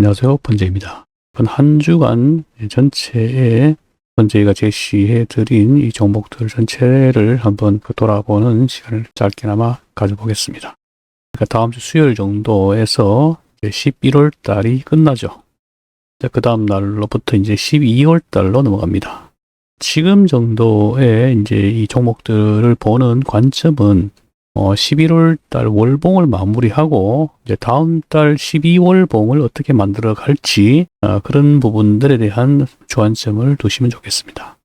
안녕하세요. 번제입니다. 이번 한 주간 전체에 번제가 제시해 드린 이 종목들 전체를 한번 그 돌아보는 시간을 짧게나마 가져보겠습니다. 그러니까 다음 주 수요일 정도에서 11월 달이 끝나죠. 그 다음 날로부터 이제 12월 달로 넘어갑니다. 지금 정도의 이제 이 종목들을 보는 관점은 어, 11월 달 월봉을 마무리하고 이제 다음 달 12월봉을 어떻게 만들어 갈지 어, 그런 부분들에 대한 주안점을 두시면 좋겠습니다.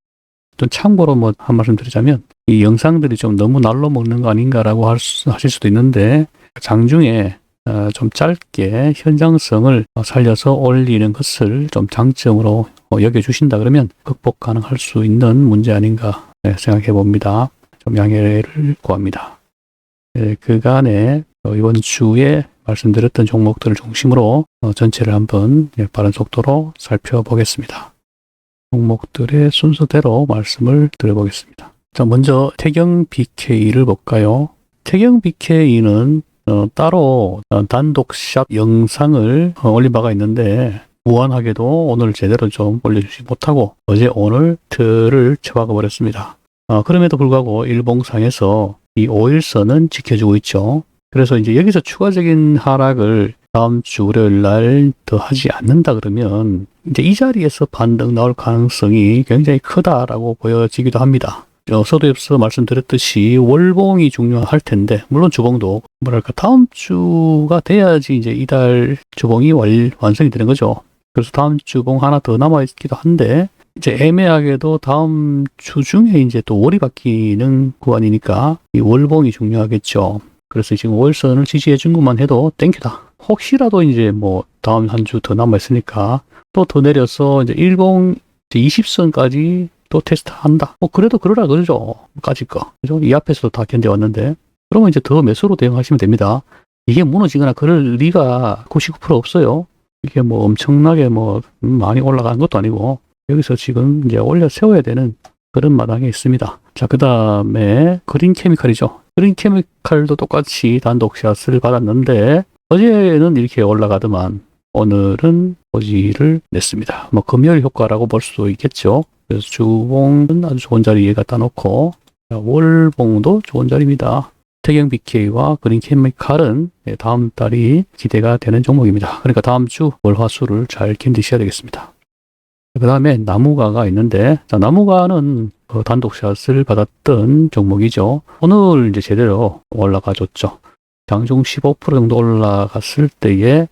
또 참고로 뭐 한 말씀 드리자면 이 영상들이 좀 너무 날로 먹는 거 아닌가라고 할 수, 하실 수도 있는데 장중에 어, 좀 짧게 현장성을 살려서 올리는 것을 좀 장점으로 어, 여겨주신다 그러면 극복 가능할 수 있는 문제 아닌가 네, 생각해 봅니다. 좀 양해를 구합니다. 예, 그간에 어, 이번 주에 말씀드렸던 종목들을 중심으로 어, 전체를 한번 예, 빠른 속도로 살펴보겠습니다. 종목들의 순서대로 말씀을 드려보겠습니다. 자, 먼저 태경 BK를 볼까요? 태경 BK는 어, 따로 단독샵 영상을 올린 바가 있는데 무한하게도 오늘 제대로 좀 올려주지 못하고 어제 오늘 틀을 쳐박아 버렸습니다. 그럼에도 불구하고 일봉상에서 이 5일선은 지켜주고 있죠. 그래서 이제 여기서 추가적인 하락을 다음 주 월요일 날 더 하지 않는다 그러면 이제 이 자리에서 반등 나올 가능성이 굉장히 크다라고 보여지기도 합니다. 어, 서두에서 말씀드렸듯이 월봉이 중요할 텐데 물론 주봉도 뭐랄까 다음 주가 돼야지 이제 이달 주봉이 완, 완성이 되는 거죠. 그래서 다음 주봉 하나 더 남아 있기도 한데 이제 애매하게도 다음 주 중에 이제 또 월이 바뀌는 구간이니까 이 월봉이 중요하겠죠. 그래서 지금 월선을 지지해 준 것만 해도 땡큐다. 혹시라도 이제 뭐 다음 한 주 더 남아 있으니까 또 더 내려서 이제 일봉 20선까지 또 테스트 한다. 뭐 그래도 그러라 그러죠. 까짓 거. 그죠? 이 앞에서도 다 견뎌왔는데. 그러면 이제 더 매수로 대응하시면 됩니다. 이게 무너지거나 그럴 리가 99% 없어요. 이게 뭐 엄청나게 뭐 많이 올라간 것도 아니고 여기서 지금 이제 올려 세워야 되는 그런 마당에 있습니다. 자, 그 다음에 그린 케미칼이죠. 그린 케미칼도 똑같이 단독샷을 받았는데 어제는 이렇게 올라가더만 오늘은 고지를 냈습니다. 뭐 금요일 효과라고 볼 수도 있겠죠. 그래서 주봉은 아주 좋은 자리에 갖다 놓고 월봉도 좋은 자리입니다. 태경 BK와 그린 케미칼은 다음 달이 기대가 되는 종목입니다. 그러니까 다음 주 월화수를 잘 견디셔야 되겠습니다. 그 다음에 나무가가 있는데, 자, 나무가는 그 단독샷을 받았던 종목이죠. 오늘 이제 제대로 올라가 줬죠. 장중 15% 정도 올라갔을 때에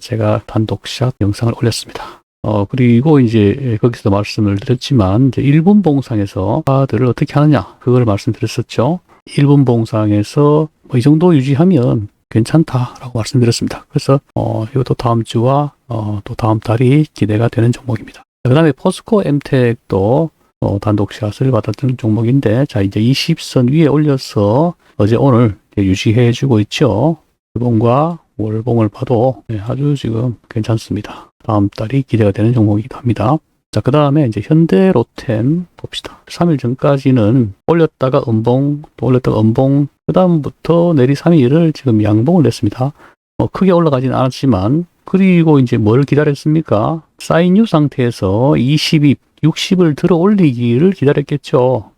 제가 단독샷 영상을 올렸습니다. 어, 그리고 이제 거기서 말씀을 드렸지만, 이제 일본 봉상에서 파들을 어떻게 하느냐, 그걸 말씀드렸었죠. 일본 봉상에서 뭐 이 정도 유지하면 괜찮다라고 말씀드렸습니다. 그래서, 어, 이것도 다음 주와, 어, 또 다음 달이 기대가 되는 종목입니다. 그 다음에 포스코 엠텍도 어, 단독 샷을 받았던 종목인데, 자, 이제 20선 위에 올려서 어제 오늘 유지해 주고 있죠. 일봉과 월봉을 봐도 네, 아주 지금 괜찮습니다. 다음 달이 기대가 되는 종목이기도 합니다. 자, 그 다음에 이제 현대로템 봅시다. 3일 전까지는 올렸다가 음봉, 또 올렸다가 음봉, 그 다음부터 내리 3일을 지금 양봉을 냈습니다. 어, 크게 올라가진 않았지만, 그리고 이제 뭘 기다렸습니까? 사인유 상태에서 22, 60을 들어 올리기를 기다렸겠죠.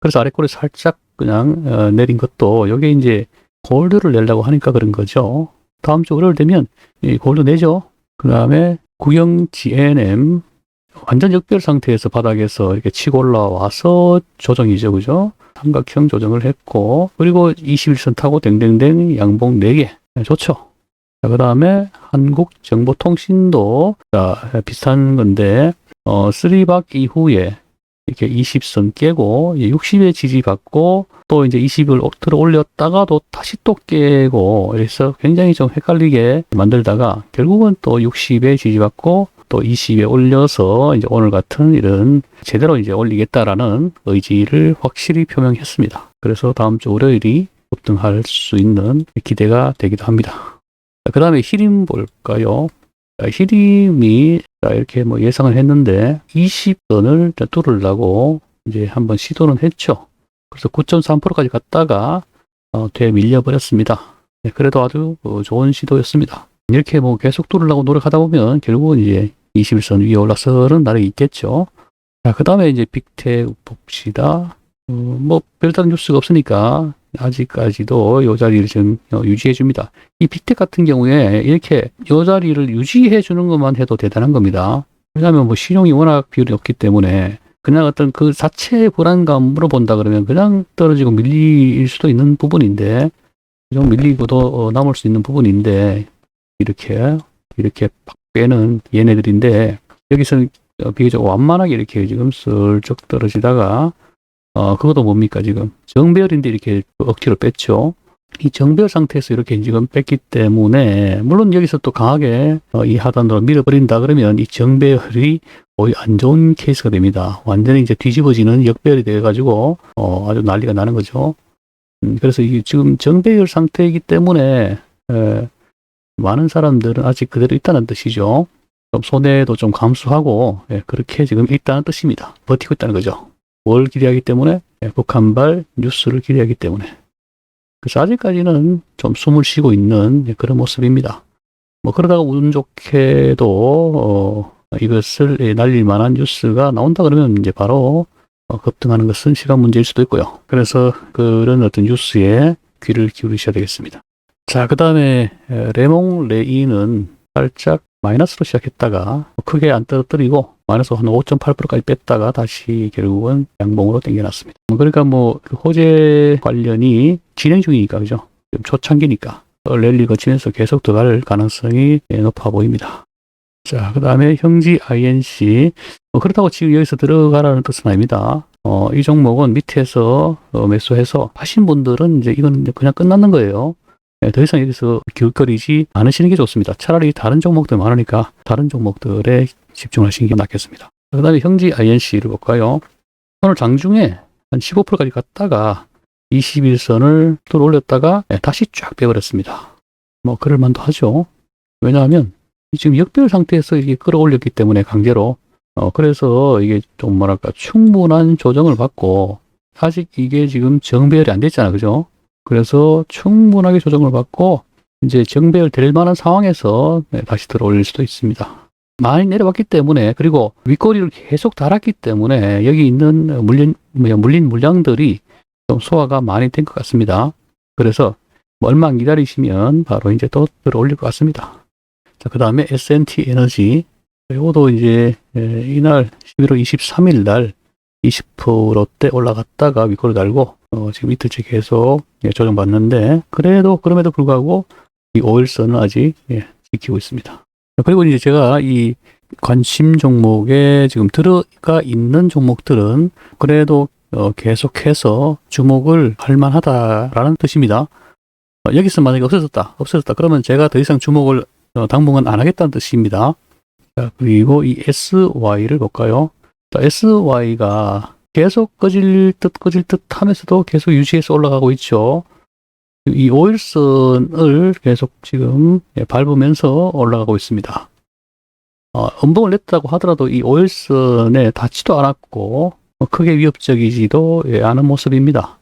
그래서 아래꼬리 살짝 그냥 어, 내린 것도 여기 이제 골드를 내려고 하니까 그런 거죠. 다음 주 월요일 되면 이 골드 내죠. 그 다음에 구형 GNM 완전 역별 상태에서 바닥에서 이렇게 치고 올라와서 조정이죠. 그죠? 삼각형 조정을 했고 그리고 21선 타고 댕댕댕 양봉 4개 좋죠. 자, 그 다음에 한국정보통신도 자, 비슷한 건데 어, 3박 이후에 이렇게 20선 깨고 60에 지지받고 또 이제 20을 들어 올렸다가 또 다시 또 깨고 그래서 굉장히 좀 헷갈리게 만들다가 결국은 또 60에 지지받고 또 20에 올려서 이제 오늘 같은 이런 제대로 이제 올리겠다라는 의지를 확실히 표명했습니다. 그래서 다음 주 월요일이 급등할 수 있는 기대가 되기도 합니다. 그 다음에 히림 볼까요? 히림이 이렇게 뭐 예상을 했는데 20선을 뚫으려고 이제 한번 시도는 했죠. 그래서 9.3%까지 갔다가 어, 되밀려 버렸습니다. 네, 그래도 아주 어, 좋은 시도였습니다. 이렇게 뭐 계속 뚫으려고 노력하다 보면 결국은 이제 21선 위에 올라서는 날이 있겠죠. 자, 그 다음에 이제 빅텍 봅시다. 어, 뭐 별다른 뉴스가 없으니까 아직까지도 이 자리를 지금 어, 유지해 줍니다. 이 빅텍 같은 경우에 이렇게 이 자리를 유지해 주는 것만 해도 대단한 겁니다. 왜냐하면 뭐 신용이 워낙 비율이 없기 때문에 그냥 어떤 그 자체의 불안감으로 본다 그러면 그냥 떨어지고 밀릴 수도 있는 부분인데 좀 밀리고도 어, 남을 수 있는 부분인데 이렇게 이렇게 팍 빼는 얘네들인데 여기서는 어, 비교적 완만하게 이렇게 지금 슬쩍 떨어지다가 어 그것도 뭡니까 지금 정배열인데 이렇게 억지로 뺐죠. 이 정배열 상태에서 이렇게 지금 뺐기 때문에 물론 여기서 또 강하게 어, 이 하단으로 밀어버린다 그러면 이 정배열이 거의 안 좋은 케이스가 됩니다. 완전히 이제 뒤집어지는 역배열이 돼가지고 어, 아주 난리가 나는 거죠. 음, 그래서 이 지금 정배열 상태이기 때문에 에, 많은 사람들은 아직 그대로 있다는 뜻이죠. 좀 손해도 좀 감수하고 예, 그렇게 지금 있다는 뜻입니다. 버티고 있다는 거죠. 뭘 기대하기 때문에 예, 북한발 뉴스를 기대하기 때문에 그래서 아직까지는 좀 숨을 쉬고 있는 예, 그런 모습입니다. 뭐 그러다가 운 좋게도 어, 이것을 예, 날릴 만한 뉴스가 나온다 그러면 이제 바로 어, 급등하는 것은 시간 문제일 수도 있고요. 그래서 그런 어떤 뉴스에 귀를 기울이셔야 되겠습니다. 자, 그 다음에 레몽 레이는 살짝 마이너스로 시작했다가 크게 안 떨어뜨리고 마이너스 한 5.8%까지 뺐다가 다시 결국은 양봉으로 당겨놨습니다. 그러니까 뭐그 호재 관련이 진행 중이니까 그죠? 좀 초창기니까 랠리 거치면서 계속 들어갈 가능성이 예, 높아 보입니다. 자, 그 다음에 형지 INC 뭐 그렇다고 지금 여기서 들어가라는 뜻은 아닙니다. 어, 이 종목은 밑에서 어, 매수해서 하신 분들은 이제 이건 그냥 끝나는 거예요. 예, 더 이상 여기서 기웃거리지 않으시는 게 좋습니다. 차라리 다른 종목들 많으니까 다른 종목들에 집중하시는 게 낫겠습니다. 그 다음에 형지 INC를 볼까요? 오늘 장중에 한 15%까지 갔다가 21선을 또 올렸다가 예, 다시 쫙 빼버렸습니다. 뭐 그럴 만도 하죠. 왜냐하면 지금 역별 상태에서 이게 끌어올렸기 때문에 강제로 어 그래서 이게 좀 뭐랄까 충분한 조정을 받고 아직 이게 지금 정배열이 안 됐잖아 그죠? 그래서 충분하게 조정을 받고 이제 정배열 될 만한 상황에서 네, 다시 들어올릴 수도 있습니다. 많이 내려왔기 때문에 그리고 윗꼬리를 계속 달았기 때문에 여기 있는 물린 뭐야, 물린 물량들이 좀 소화가 많이 된 것 같습니다. 그래서 뭐 얼마 안 기다리시면 바로 이제 또 들어올릴 것 같습니다. 자, 그 다음에 S&T 에너지 이것도 이제 에, 이날 11월 23일 날 20%대 올라갔다가 윗꼬리 달고 어, 지금 이틀째 계속 예, 조정받는데 그래도 그럼에도 불구하고 이 오일선은 아직 예, 지키고 있습니다. 그리고 이제 제가 이 관심 종목에 지금 들어가 있는 종목들은 그래도 어, 계속해서 주목을 할 만하다라는 뜻입니다. 어, 여기서 만약에 없어졌다, 없어졌다. 그러면 제가 더 이상 주목을 어, 당분간 안 하겠다는 뜻입니다. 자, 그리고 이 SY를 볼까요? 자, SY가 계속 꺼질 듯 꺼질 듯 하면서도 계속 유지해서 올라가고 있죠. 이 오일선을 계속 지금 예, 밟으면서 올라가고 있습니다. 어, 음봉을 냈다고 하더라도 이 오일선에 닿지도 않았고 뭐 크게 위협적이지도 예, 않은 모습입니다.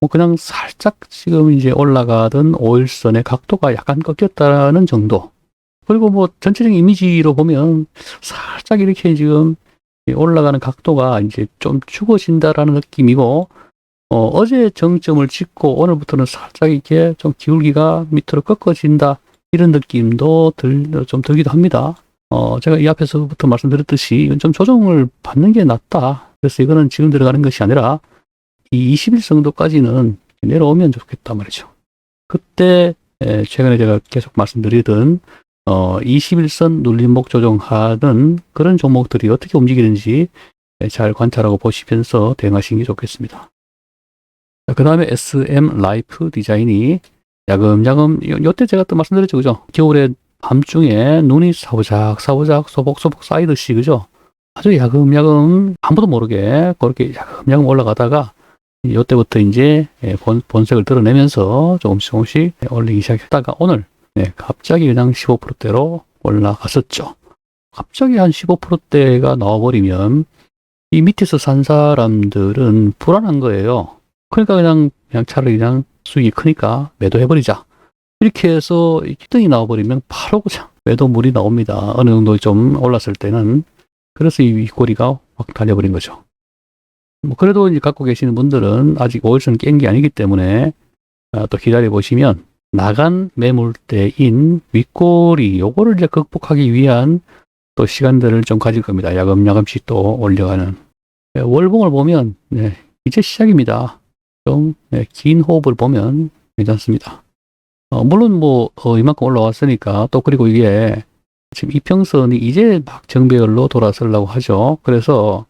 뭐 그냥 살짝 지금 이제 올라가던 오일선의 각도가 약간 꺾였다는 정도. 그리고 뭐 전체적인 이미지로 보면 살짝 이렇게 지금 올라가는 각도가 이제 좀 죽어진다라는 느낌이고 어, 제 정점을 찍고 오늘부터는 살짝 이렇게 좀 기울기가 밑으로 꺾어진다 이런 느낌도 들, 좀 들기도 합니다. 어, 제가 이 앞에서부터 말씀드렸듯이 이건 좀 조정을 받는 게 낫다. 그래서 이거는 지금 들어가는 것이 아니라 이 20일 정도까지는 내려오면 좋겠다 말이죠. 그때 에, 최근에 제가 계속 말씀드리던 어, 21선 눌림목 조정하는 그런 종목들이 어떻게 움직이는지 잘 관찰하고 보시면서 대응하시는 게 좋겠습니다. 그 다음에 SM 라이프 디자인이 야금야금, 요- 요때 제가 또 말씀드렸죠, 그죠? 겨울에 밤중에 눈이 사부작, 사부작, 소복소복 쌓이듯이, 그죠? 아주 야금야금, 아무도 모르게 그렇게 야금야금 올라가다가 요때부터 이제 예, 본, 본색을 드러내면서 조금씩 조금씩 올리기 시작했다가 오늘 네, 갑자기 그냥 15%대로 올라갔었죠. 갑자기 한 15%대가 나와버리면 이 밑에서 산 사람들은 불안한 거예요. 그러니까 그냥, 그냥 차라리 그냥 수익이 크니까 매도해버리자. 이렇게 해서 기둥이 나와버리면 바로 그냥 매도 물이 나옵니다. 어느 정도 좀 올랐을 때는. 그래서 이 윗꼬리가 확 달려버린 거죠. 뭐 그래도 이제 갖고 계시는 분들은 아직 5일선 깬 게 아니기 때문에 아, 또 기다려 보시면 나간 매물대인 윗꼬리 요거를 이제 극복하기 위한 또 시간들을 좀 가질 겁니다. 야금야금씩 또 올려가는 예, 월봉을 보면 네, 이제 시작입니다. 좀긴 호흡을 보면 괜찮습니다. 어, 물론 뭐 어, 이만큼 올라왔으니까 또 그리고 이게 지금 이평선이 이제 막 정배열로 돌아서려고 하죠. 그래서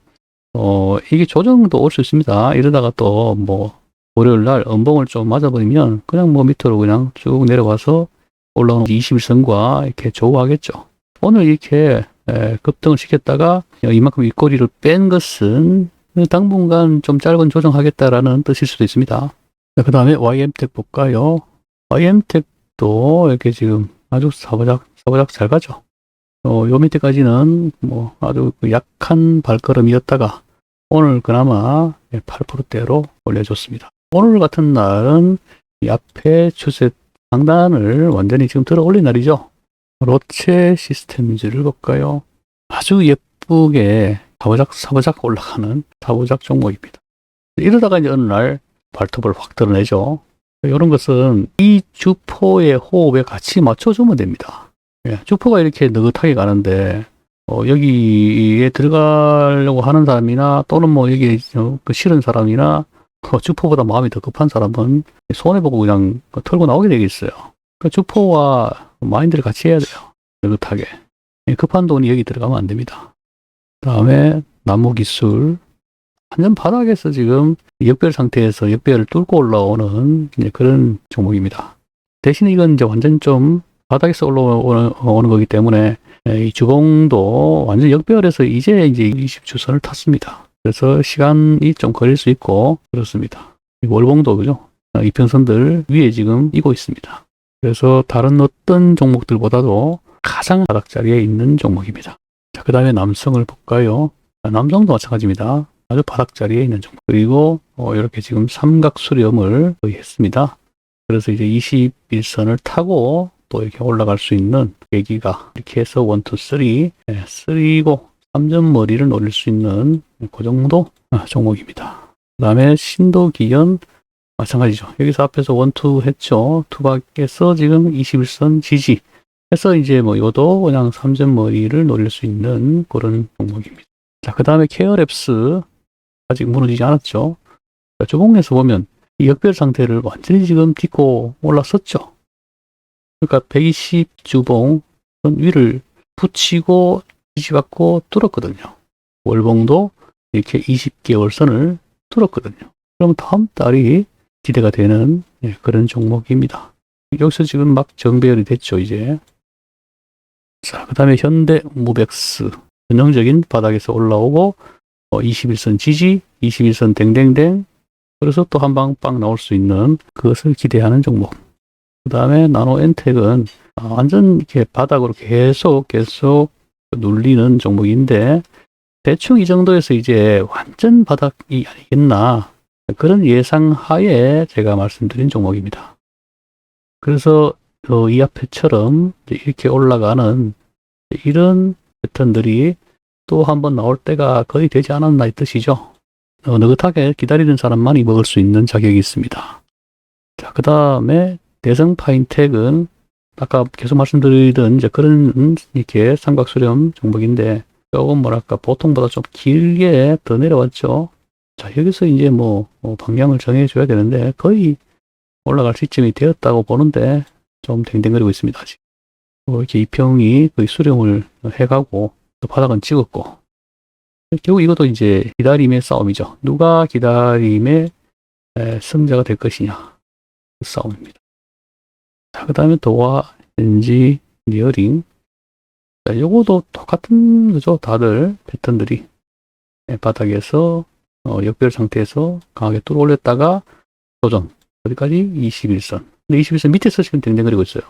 어 이게 조정도 올 수 있습니다. 이러다가 또 뭐 월요일 날 음봉을 좀 맞아버리면 그냥 뭐 밑으로 그냥 쭉 내려와서 올라오는 21선과 이렇게 조우하겠죠. 오늘 이렇게 에, 급등을 시켰다가 이만큼 윗꼬리를 뺀 것은 당분간 좀 짧은 조정하겠다라는 뜻일 수도 있습니다. 그 다음에 YM텍 볼까요? YM텍도 이렇게 지금 아주 사바작, 사바작 잘 가죠. 어, 요 밑에까지는 뭐 아주 그 약한 발걸음이었다가 오늘 그나마 8%대로 올려줬습니다. 오늘 같은 날은 이 앞에 추세 상단을 완전히 지금 들어 올린 날이죠. 로체 시스템즈를 볼까요? 아주 예쁘게 사부작 사부작 올라가는 사부작 종목입니다. 이러다가 이제 어느 날 발톱을 확 드러내죠. 이런 것은 이 주포의 호흡에 같이 맞춰주면 됩니다. 예, 주포가 이렇게 느긋하게 가는데 어, 여기에 들어가려고 하는 사람이나 또는 뭐 여기 어, 그 싫은 사람이나 어, 주포보다 마음이 더 급한 사람은 손해보고 그냥 털고 나오게 되겠어요. 그 주포와 마인드를 같이 해야 돼요. 느긋하게. 예, 급한 돈이 여기 들어가면 안 됩니다. 다음에 나무 기술. 완전 바닥에서 지금 역별 상태에서 역별을 뚫고 올라오는 그런 종목입니다. 대신 이건 이제 완전 좀 바닥에서 올라오는 오는 거기 때문에 예, 이 주봉도 완전 역별에서 이제 이제 20주선을 탔습니다. 그래서 시간이 좀 걸릴 수 있고 그렇습니다. 이 월봉도 그죠? 어, 이평선들 위에 지금 이고 있습니다. 그래서 다른 어떤 종목들보다도 가장 바닥 자리에 있는 종목입니다. 자, 그 다음에 남성을 볼까요? 아, 남성도 마찬가지입니다. 아주 바닥 자리에 있는 종목. 그리고 어, 이렇게 지금 삼각 수렴을 거의 했습니다. 그래서 이제 21선을 타고 또 이렇게 올라갈 수 있는 계기가 이렇게 해서 1, 2, 3, 네, 3고 3점 머리를 노릴 수 있는 그 정도 아, 종목입니다. 그 다음에 신도기현 마찬가지죠. 여기서 앞에서 1, 2 했죠. 투박에서 지금 21선 지지 해서 이제 뭐 이것도 그냥 3점 머리를 노릴 수 있는 그런 종목입니다. 자, 그 다음에 케어랩스 아직 무너지지 않았죠. 자, 주봉에서 보면 이 역별 상태를 완전히 지금 딛고 올라섰죠. 그러니까 120 주봉 위를 붙이고 지지받고 뚫었거든요. 월봉도 이렇게 20개월 선을 뚫었거든요. 그럼 다음 달이 기대가 되는 예, 그런 종목입니다. 여기서 지금 막 정배열이 됐죠, 이제. 자, 그 다음에 현대 무백스. 전형적인 바닥에서 올라오고, 어, 21선 지지, 21선 댕댕댕. 그래서 또 한 방 빵 나올 수 있는 그것을 기대하는 종목. 그 다음에 나노 엔텍은 아, 완전 이렇게 바닥으로 계속 계속 눌리는 종목인데 대충 이 정도에서 이제 완전 바닥이 아니겠나 그런 예상 하에 제가 말씀드린 종목입니다. 그래서 어, 이 앞에처럼 이렇게 올라가는 이런 패턴들이 또 한 번 나올 때가 거의 되지 않았나 이 뜻이죠. 어, 느긋하게 기다리는 사람만이 먹을 수 있는 자격이 있습니다. 자, 그 다음에 대성 파인텍은 아까 계속 말씀드리던 이제 그런 이렇게 삼각수렴 종목인데 조금 뭐랄까 보통보다 좀 길게 더 내려왔죠. 자 여기서 이제 뭐, 뭐 방향을 정해줘야 되는데 거의 올라갈 시점이 되었다고 보는데 좀 댕댕거리고 있습니다 아직. 뭐 이렇게 이평이 거의 수렴을 해가고 또 바닥은 찍었고 결국 이것도 이제 기다림의 싸움이죠. 누가 기다림의 승자가 될 것이냐 그 싸움입니다. 자, 그 다음에 도화 엔지 니어링. 자, 요거도 똑같은 거죠. 다들 패턴들이 네, 바닥에서 어, 역별 상태에서 강하게 뚫어 올렸다가 조정. 어디까지? 21선. 근데 21선 밑에서 지금 댕댕거리고 있어요.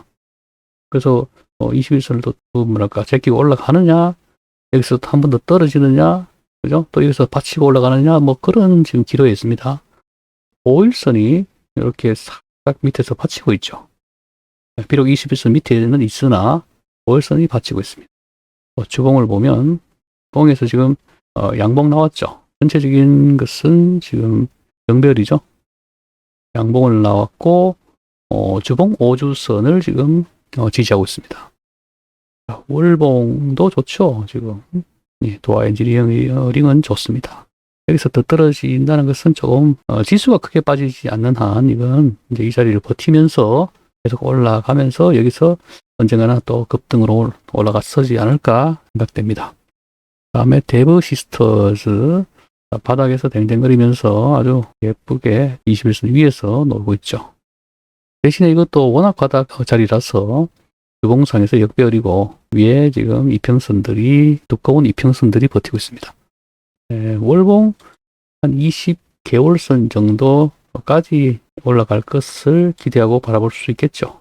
그래서 어, 21선을 또, 또 뭐랄까 제끼고 올라가느냐 여기서 한번 더 떨어지느냐 그죠? 또 여기서 받치고 올라가느냐 뭐 그런 지금 기로에 있습니다. 5일선이 이렇게 싹 밑에서 받치고 있죠. 비록 21선 밑에는 있으나 5일선이 받치고 있습니다. 어, 주봉을 보면 봉에서 지금 어, 양봉 나왔죠. 전체적인 것은 지금 영별이죠. 양봉을 나왔고 어, 주봉 5주선을 지금 어, 지지하고 있습니다. 자, 월봉도 좋죠. 지금 예, 도화 엔지니어링은 좋습니다. 여기서 더 떨어진다는 것은 조금 어, 지수가 크게 빠지지 않는 한 이건 이제 이 자리를 버티면서 계속 올라가면서 여기서 언젠가나 또 급등으로 올라갔서지 않을까 생각됩니다. 다음에 데브 시스터즈 바닥에서 댕댕거리면서 아주 예쁘게 21선 위에서 놀고 있죠. 대신에 이것도 워낙 바닥 자리라서 주봉상에서 역배열이고 위에 지금 이평선들이 두꺼운 이평선들이 버티고 있습니다. 네, 월봉 한 20개월선 정도 까지 올라갈 것을 기대하고 바라볼 수 있겠죠.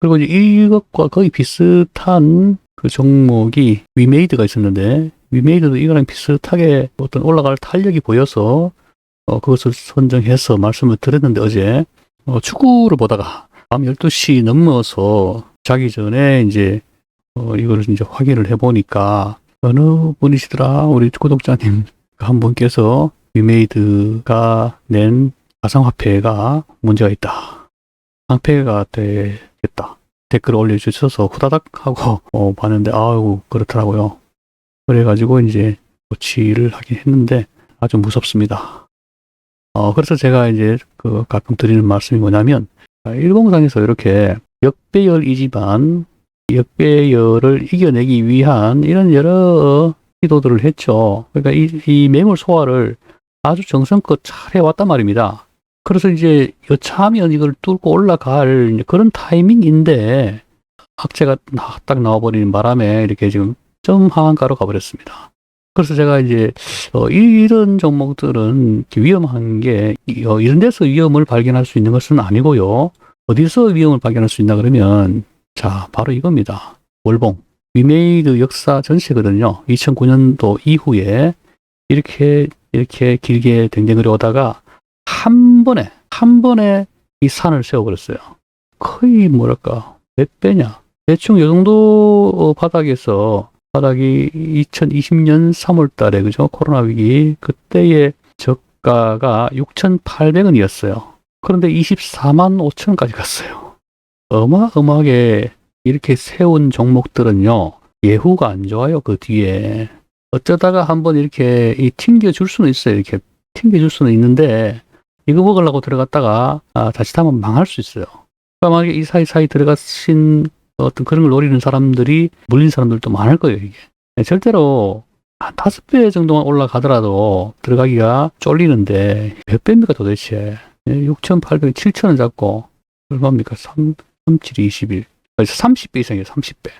그리고 이것과 거의 비슷한 그 종목이 위메이드가 있었는데 위메이드도 이거랑 비슷하게 어떤 올라갈 탄력이 보여서 어, 그것을 선정해서 말씀을 드렸는데 어제 어, 축구를 보다가 밤 12시 넘어서 자기 전에 이제 어, 이거를 이제 확인을 해보니까 어느 분이시더라 우리 구독자님 한 분께서 위메이드가 낸 가상화폐가 문제가 있다. 상폐가 되겠다. 댓글 올려주셔서 후다닥 하고 어, 봤는데 아유 그렇더라고요. 그래가지고 이제 조치를 하긴 했는데 아주 무섭습니다. 어, 그래서 제가 이제 그 가끔 드리는 말씀이 뭐냐면 아, 일봉상에서 이렇게 역배열이지만 역배열을 이겨내기 위한 이런 여러 시도들을 했죠. 그러니까 이, 이 매물 소화를 아주 정성껏 잘 해왔단 말입니다. 그래서 이제 여차하면 이걸 뚫고 올라갈 그런 타이밍인데 악재가 나- 딱 나와버리는 바람에 이렇게 지금 점 하한가로 가버렸습니다. 그래서 제가 이제 어, 이런 종목들은 위험한 게 이- 어, 이런 데서 위험을 발견할 수 있는 것은 아니고요. 어디서 위험을 발견할 수 있나 그러면 자 바로 이겁니다. 월봉 위메이드 역사 전체거든요. 2009년도 이후에 이렇게 이렇게 길게 댕댕거려 오다가 한 번에 한 번에 이 산을 세워버렸어요. 거의 뭐랄까 몇 배냐? 대충 이 정도 어, 바닥에서 바닥이 2020년 3월달에 그죠 코로나 위기 그때의 저가가 6,800원이었어요. 그런데 24만 5천원까지 갔어요. 어마어마하게 이렇게 세운 종목들은요 예후가 안 좋아요 그 뒤에 어쩌다가 한번 이렇게 이 튕겨 줄 수는 있어요 이렇게 튕겨 줄 수는 있는데 이거 먹으려고 들어갔다가 아, 자칫하면 망할 수 있어요. 그러니까 만약에 이 사이사이 들어가신 어떤 그런 걸 노리는 사람들이 물린 사람들도 많을 거예요, 이게. 네, 절대로 한 다섯 배 정도만 올라가더라도 들어가기가 쫄리는데 몇 배입니까 도대체? 6,800, 7,000원 잡고 얼마입니까? 3, 3, 7, 21. 30배 이상이에요, 30배.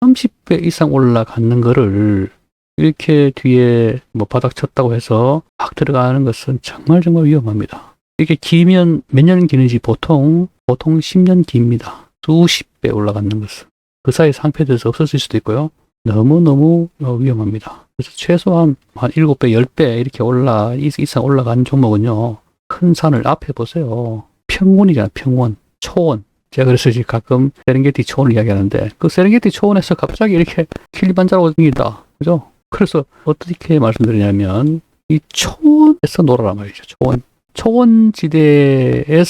30배 이상 올라가는 거를 이렇게 뒤에 뭐 바닥 쳤다고 해서 막 들어가는 것은 정말 정말 위험합니다. 이게 기면 몇 년 기는지 보통 보통 10년 깁니다. 수십 배 올라가는 것은 그 사이 상패돼서 없어질 수도 있고요. 너무 너무 위험합니다. 그래서 최소한 한 7배, 10배 이렇게 올라 이상 올라간 종목은요. 큰 산을 앞에 보세요. 평원이잖아, 평원, 초원. 제가 그래서 지금 가끔 세렝게티 초원을 이야기하는데 그 세렝게티 초원에서 갑자기 이렇게 킬리만자로 생긴다. 그죠? 그래서 어떻게 말씀드리냐면 이 초원에서 놀아라 말이죠. 초원. 초원지대에서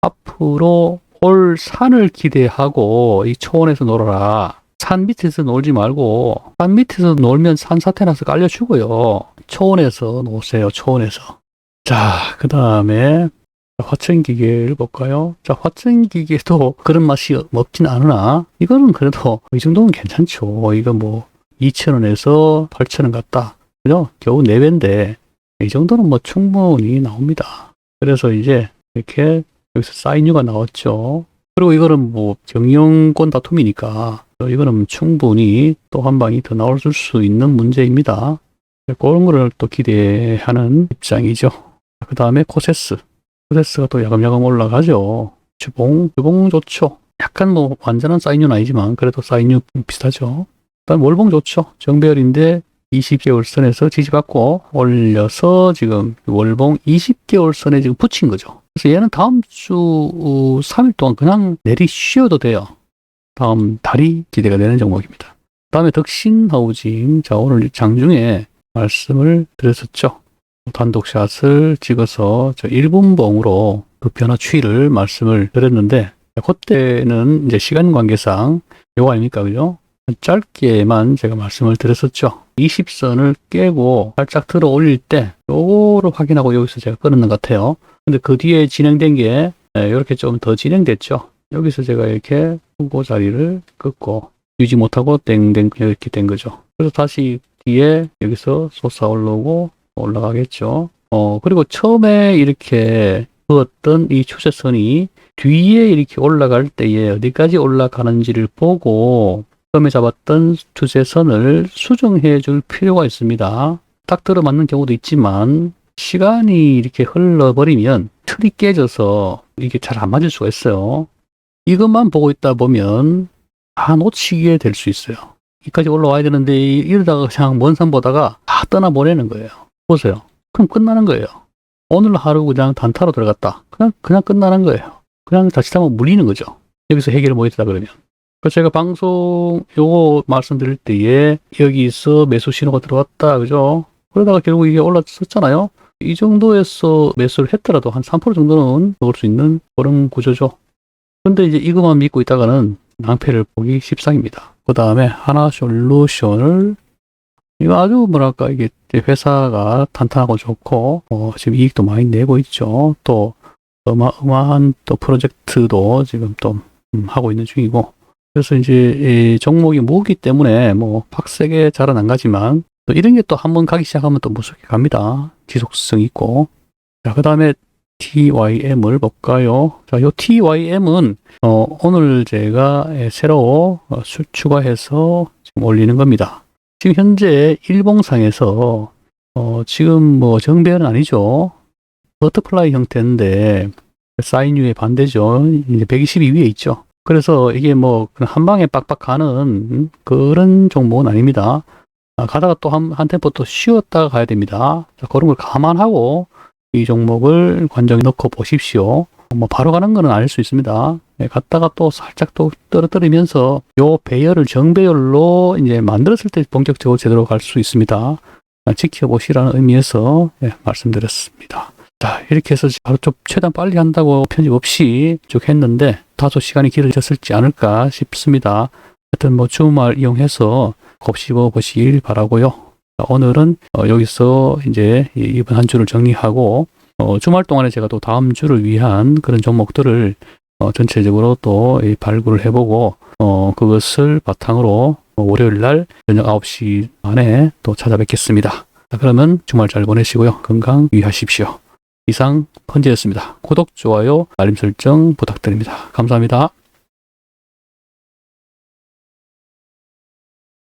앞으로 올 산을 기대하고 이 초원에서 놀아라. 산 밑에서 놀지 말고 산 밑에서 놀면 산사태 나서 깔려 죽어요. 초원에서 노세요. 초원에서. 자, 그 다음에 화천기계를 볼까요? 자, 화천기계도 그런 맛이 없진 않으나 이거는 그래도 이 정도는 괜찮죠. 이거 뭐 2,000원에서 8,000원 같다. 그죠? 겨우 4배인데, 이 정도는 뭐 충분히 나옵니다. 그래서 이제 이렇게 여기서 사인유가 나왔죠. 그리고 이거는 뭐 경영권 다툼이니까 이거는 충분히 또 한 방이 더 나올 수 있는 문제입니다. 그런 거를 또 기대하는 입장이죠. 그 다음에 코세스. 코세스가 또 야금야금 올라가죠. 주봉, 주봉 좋죠. 약간 뭐 완전한 사인유는 아니지만 그래도 사인유 비슷하죠. 일단 월봉 좋죠. 정배열인데 20개월 선에서 지지받고 올려서 지금 월봉 20개월 선에 지금 붙인 거죠. 그래서 얘는 다음 주 어, 3일 동안 그냥 내리 쉬어도 돼요. 다음 달이 기대가 되는 종목입니다. 다음에 덕신 하우징. 자, 오늘 장중에 말씀을 드렸었죠. 단독샷을 찍어서 저 1분봉으로 그 변화 추이를 말씀을 드렸는데, 그때는 이제 시간 관계상 요거 아닙니까? 그죠? 짧게만 제가 말씀을 드렸었죠. 20선을 깨고 살짝 들어 올릴 때 요거를 확인하고 여기서 제가 끊었는 것 같아요. 근데 그 뒤에 진행된 게 이렇게 좀 더 진행됐죠. 여기서 제가 이렇게 후고 자리를 끊고 유지 못하고 땡땡 이렇게 된 거죠. 그래서 다시 뒤에 여기서 솟아 올라오고 올라가겠죠. 어 그리고 처음에 이렇게 그었던 이 추세선이 뒤에 이렇게 올라갈 때에 어디까지 올라가는지를 보고 처음에 잡았던 추세선을 수정해 줄 필요가 있습니다. 딱 들어맞는 경우도 있지만 시간이 이렇게 흘러버리면 틀이 깨져서 이게 잘 안 맞을 수가 있어요. 이것만 보고 있다 보면 다 놓치게 될 수 있어요. 여기까지 올라와야 되는데 이러다가 그냥 먼 산 보다가 다 떠나보내는 거예요. 보세요. 그럼 끝나는 거예요. 오늘 하루 그냥 단타로 들어갔다. 그냥, 그냥 끝나는 거예요. 그냥 자칫하면 물리는 거죠. 여기서 해결을 못했다 그러면. 그래서 제가 방송 요거 말씀드릴 때에 여기서 매수 신호가 들어왔다. 그죠? 그러다가 결국 이게 올랐었잖아요. 이 정도에서 매수를 했더라도 한 3% 정도는 먹을 수 있는 그런 구조죠. 근데 이제 이것만 믿고 있다가는 낭패를 보기 십상입니다. 그 다음에 하나 솔루션을 이거 아주 뭐랄까 이게 회사가 탄탄하고 좋고 어, 지금 이익도 많이 내고 있죠. 또 어마어마한 또 프로젝트도 지금 또 음, 하고 있는 중이고 그래서 이제 이 종목이 무기 때문에 뭐 팍세게 잘은 안 가지만 또 이런 게 또 한번 가기 시작하면 또 무섭게 갑니다. 지속성 있고 자 그 다음에 TYM을 볼까요? 자, 요 TYM은 어, 오늘 제가 새로 어, 수- 추가해서 지금 올리는 겁니다. 지금 현재 일봉상에서 어, 지금 뭐 정배는 아니죠. 버터플라이 형태인데 사인유의 반대죠. 이제 120이 위에 있죠. 그래서 이게 뭐 한 방에 빡빡 가는 음, 그런 종목은 아닙니다. 아, 가다가 또 한 한 템포 또 쉬었다가 가야 됩니다. 자, 그런 걸 감안하고 이 종목을 관정에 넣고 보십시오. 뭐 바로 가는 거는 아닐 수 있습니다. 네, 갔다가 또 살짝 또 떨어뜨리면서 요 배열을 정배열로 이제 만들었을 때 본격적으로 제대로 갈 수 있습니다. 아, 지켜보시라는 의미에서 예, 말씀드렸습니다. 자, 이렇게 해서 바로 좀 최대한 빨리 한다고 편집 없이 쭉 했는데 다소 시간이 길어졌을지 않을까 싶습니다. 하여튼 뭐 주말 이용해서 곱씹어 보시길 바라고요. 자, 오늘은 어, 여기서 이제 이- 이번 한 주를 정리하고 어, 주말 동안에 제가 또 다음 주를 위한 그런 종목들을 어, 전체적으로 또이 발굴을 해보고 어, 그것을 바탕으로 어, 월요일 날 저녁 9시 안에 또 찾아뵙겠습니다. 자, 그러면 주말 잘 보내시고요. 건강 유의하십시오. 이상 펀지였습니다. 구독, 좋아요, 알림 설정 부탁드립니다. 감사합니다.